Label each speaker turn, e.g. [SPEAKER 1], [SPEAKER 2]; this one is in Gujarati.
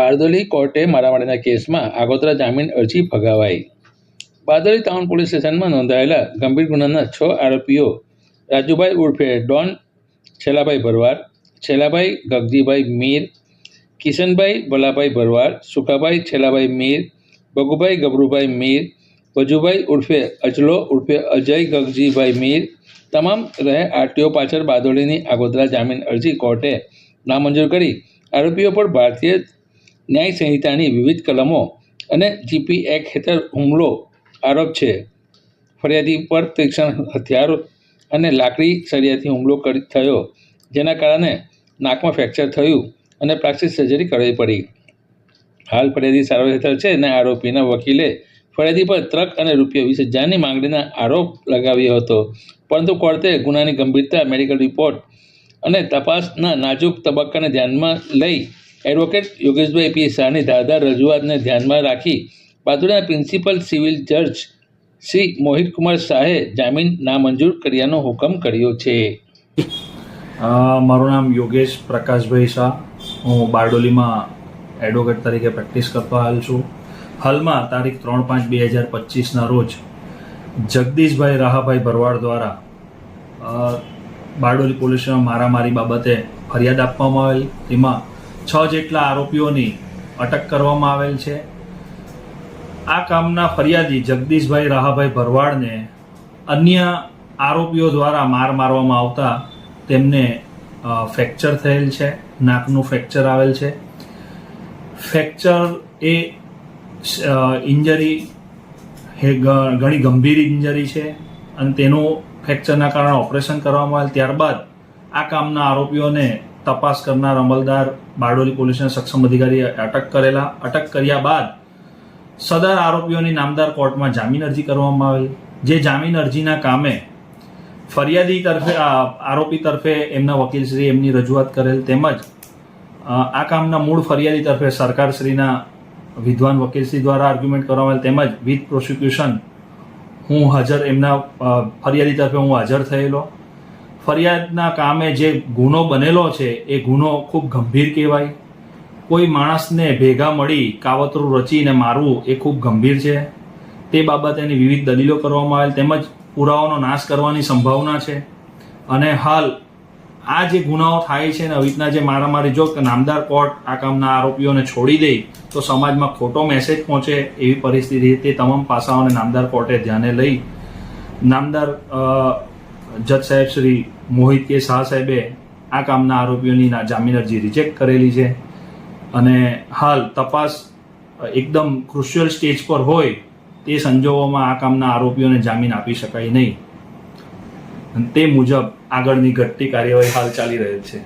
[SPEAKER 1] બારડોલી કોર્ટે મારામારીના કેસમાં આગોતરા જામીન અરજી ફગાવાઈ. બારદોલી ટાઉન પોલીસ સ્ટેશનમાં નોંધાયેલા ગંભીર ગુનાના છ આરોપીઓ રાજુભાઈ ઉર્ફે ડોન, છેલાભાઈ ભરવાડ, છેલાભાઈ ગગજીભાઈ મીર, કિશનભાઈ ભલાભાઈ ભરવાડ, સુખાભાઈ છેલાભાઈ મીર, બગુભાઈ ગબરુભાઈ મીર, વજુભાઈ ઉર્ફે અજલો ઉર્ફે અજય ગગજીભાઈ મીર તમામ રહે આરટીઓ પાછળ બારદોલીની આગોતરા જામીન અરજી કોર્ટે નામંજૂર કરી આરોપીઓ પર ભારતીય ન્યાય સંહિતાની વિવિધ કલમો અને જીપી એક્ટ હેઠળ હુમલો આરોપ છે. ફરિયાદી પર તીક્ષ્ણ હથિયારો અને લાકડી સળિયાથી હુમલો કરી, થયો, જેના કારણે નાકમાં ફ્રેક્ચર થયું અને પ્લાસ્ટિક સર્જરી કરવી પડી. હાલ ફરિયાદી સારવાર હેઠળ છે અને આરોપીના વકીલે ફરિયાદી પર ટ્રક અને રૂપિયા વીસ હજારની માંગણીના આરોપ લગાવ્યો હતો. પરંતુ કોર્ટે ગુનાની ગંભીરતા મેડિકલ રિપોર્ટ અને તપાસના નાજુક તબક્કાને ધ્યાનમાં લઈ એડવોકેટ યોગેશભાઈ પી શાહની ધારદાર રજૂઆતને ધ્યાનમાં રાખી બાદુના પ્રિન્સિપલ સિવિલ જજ શ્રી મોહિતકુમાર શાહે જામીન નામંજૂર કર્યાનો હુકમ કર્યો છે.
[SPEAKER 2] મારું નામ યોગેશ પ્રકાશભાઈ શાહ. હું બારડોલીમાં એડવોકેટ તરીકે પ્રેક્ટિસ કરતો હાલ છું. હાલમાં તારીખ ત્રણ પાંચ બે હજાર પચીસના રોજ જગદીશભાઈ રાહાભાઈ ભરવાડ દ્વારા બારડોલી પોલીસમાં મારામારી બાબતે ફરિયાદ આપવામાં આવેલ. તેમાં છ જેટલા આરોપીઓની અટક કરવામાં આવેલ છે. આ કામના ફરિયાદી જગદીશભાઈ રાહાભાઈ ભરવાડને અન્ય આરોપીઓ દ્વારા માર મારવામાં આવતા તેમને ફ્રેક્ચર થયેલ છે, નાકનું ફ્રેક્ચર આવેલ છે. ફ્રેક્ચર એ ઇન્જરી ઘણી ગંભીર ઇન્જરી છે અને તેનું ફ્રેક્ચરના કારણે ઓપરેશન કરવામાં આવેલ. ત્યારબાદ આ કામના આરોપીઓને તપાસ કરનાર અમલદાર બારડોલી પોલીસના સક્ષમ અધિકારીએ અટક કરેલા, અટક કર્યા બાદ સદર આરોપીઓની નામદાર કોર્ટમાં જામીન અરજી કરવામાં આવેલ. જે જામીન અરજીના કામે ફરિયાદી તરફે આરોપી તરફે એમના વકીલશ્રી એમની રજૂઆત કરેલ તેમજ આ કામના મૂળ ફરિયાદી તરફે સરકારશ્રીના વિદ્વાન વકીલશ્રી દ્વારા આર્ગ્યુમેન્ટ કરવામાં આવેલ તેમજ વિથ પ્રોસિક્યુશન, હું હાજર એમના ફરિયાદી તરફે હું હાજર થયેલો. ફરિયાદના કામે જે ગુનો બનેલો છે, એ ગુનો ખૂબ ગંભીર કહેવાય. કોઈ માણસને ભેગા મળી કાવતરું રચીને મારવું એ ખૂબ ગંભીર છે. તે બાબતેની વિવિધ દલીલો કરવામાં આવેલ તેમજ પુરાવાનો નાશ કરવાની સંભાવના છે. અને હાલ આ જે ગુનાઓ થાય છે ને આવી રીતના જે મારામારી, જો નામદાર કોર્ટ આ કામના આરોપીઓને છોડી દે, તો સમાજમાં ખોટો મેસેજ પહોંચે એવી પરિસ્થિતિ તે તમામ પાસાઓને નામદાર કોર્ટે ધ્યાને લઈ નામદાર જજ સાહેબ શ્રી મોહિત કે શાહ સાહેબે આ કામના આરોપીઓની જામીન અરજી રિજેક્ટ કરેલી છે. અને હાલ તપાસ એકદમ ક્રુશિયલ સ્ટેજ પર હોય તે સંજોગોમાં આ કામના આરોપીઓને જામીન આપી શકાય નહીં. તે મુજબ આગળની ઘટતી કાર્યવાહી હાલ ચાલી રહેલ છે.